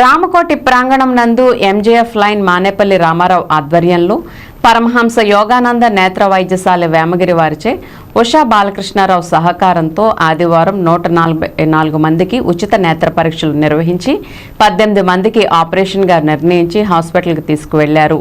రామకోటి ప్రాంగణం నందు MJF line Manepalli Ramarao ఆధ్వర్యంలో పరమహంస యోగానంద నేత్ర వైద్యశాల వేమగిరి వారిచే ఉషా బాలకృష్ణారావు సహకారంతో ఆదివారం నూట నలభై నాలుగు మందికి ఉచిత నేత్ర పరీక్షలు నిర్వహించి పద్దెనిమిది మందికి ఆపరేషన్గా నిర్ణయించి హాస్పిటల్కి తీసుకువెళ్ళారు.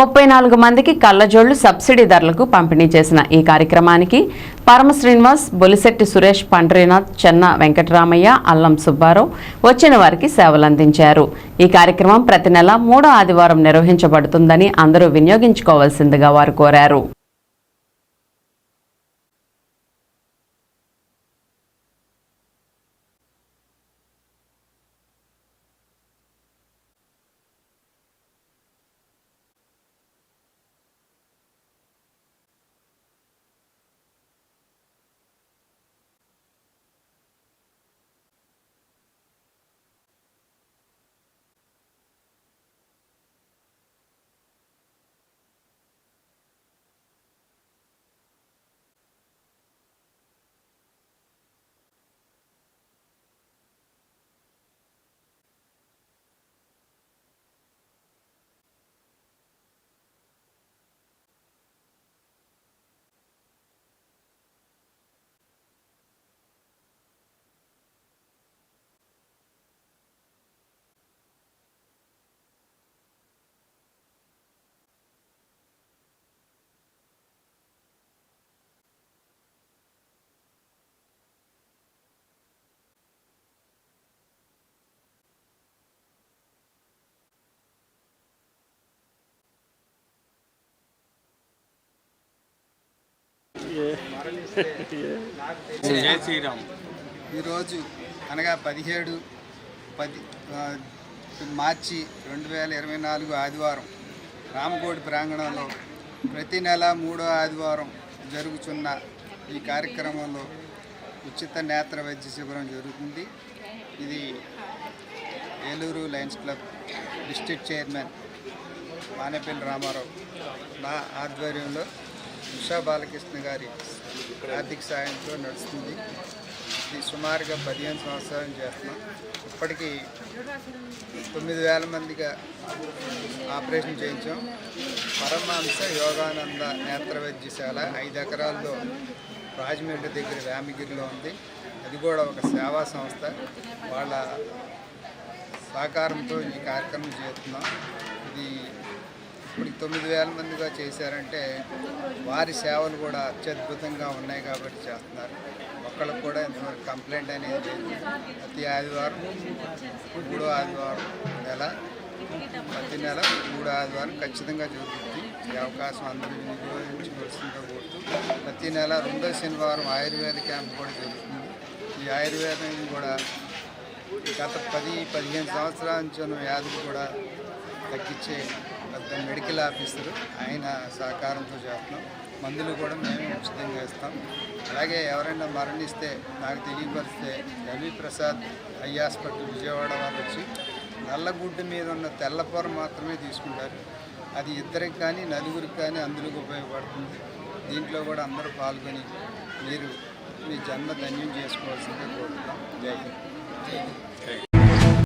ముప్పై నాలుగు మందికి కళ్ళజోళ్ళు సబ్సిడీ ధరలకు పంపిణీ చేసిన ఈ కార్యక్రమానికి పరమ శ్రీనివాస్ బొలిశెట్టి సురేష్ పండ్రీనాథ్ చెన్న వెంకటరామయ్య అల్లం సుబ్బారావు వచ్చిన వారికి సేవలందించారు. ఈ కార్యక్రమం ప్రతి నెల మూడో ఆదివారం నిర్వహించబడుతుందని అందరూ వినియోగించుకోవాల్సిందిగా వారు కోరారు. జై శ్రీరామ్. ఈరోజు అనగా పదిహేడు పది మార్చి రెండు వేల ఇరవై నాలుగు ఆదివారం రామకోటి ప్రాంగణంలో ప్రతి నెల మూడో ఆదివారం జరుగుతున్న ఈ కార్యక్రమంలో ఉచిత నేత్ర వైద్య శిబిరం జరుగుతుంది. ఇది Eluru lions club district chairman Manepalli Ramarao నా ఆధ్వర్యంలో ఉషా బాలకృష్ణ గారి ఆర్థిక సాయంతో నడుస్తుంది. ఇది సుమారుగా పదిహేను సంవత్సరాలు చేస్తున్నాం ఇప్పటికీ తొమ్మిది వేల మందిగా ఆపరేషన్ చేయించాం. పరమాంస యోగానంద నేత్ర వైద్యశాల ఐదు ఎకరాల్లో రాజమండ్రి దగ్గర వేమగిరిలో ఉంది. అది కూడా ఒక సేవా సంస్థ. వాళ్ళ సహకారంతో ఈ కార్యక్రమం చేస్తున్నాం. ఇది ఇప్పుడు తొమ్మిది వేల మందిగా చేశారంటే వారి సేవలు కూడా అత్యద్భుతంగా ఉన్నాయి కాబట్టి చేస్తున్నారు. ఒక్కళ్ళకి కూడా ఇంతవరకు కంప్లైంట్ అనేది ప్రతి ఆదివారం మూడో ఆదివారం నెల ప్రతి నెల మూడో ఆదివారం ఖచ్చితంగా జరుగుతుంది. ఈ అవకాశం అందరూ వినియోగించుకోవాల్సిందిగా కోరుతూ ప్రతి నెల రెండో శనివారం ఆయుర్వేద క్యాంప్ కూడా జరుగుతుంది. ఈ ఆయుర్వేదం కూడా గత పది పదిహేను సంవత్సరాల నుంచి వ్యాధులు కూడా తగ్గించే పెద్ద మెడికల్ ఆఫీసరు. ఆయన సహకారంతో చేస్తున్నాం. మందులు కూడా మేము ఉచితంగా ఇస్తాం. అలాగే ఎవరైనా మరణిస్తే నాకు తెలియపరిస్తే రవి ప్రసాద్ ఐ హాస్పిటల్ విజయవాడ వాళ్ళు వచ్చి నల్లగుడ్డు మీద ఉన్న తెల్లపొర మాత్రమే తీసుకుంటారు. అది ఇద్దరికి కానీ నలుగురికి కానీ అందులోకి ఉపయోగపడుతుంది. దీంట్లో కూడా అందరూ పాల్గొని మీరు మీ జన్మ ధన్యం చేసుకోవాల్సిందే కోరుతున్నాం జై హింద్.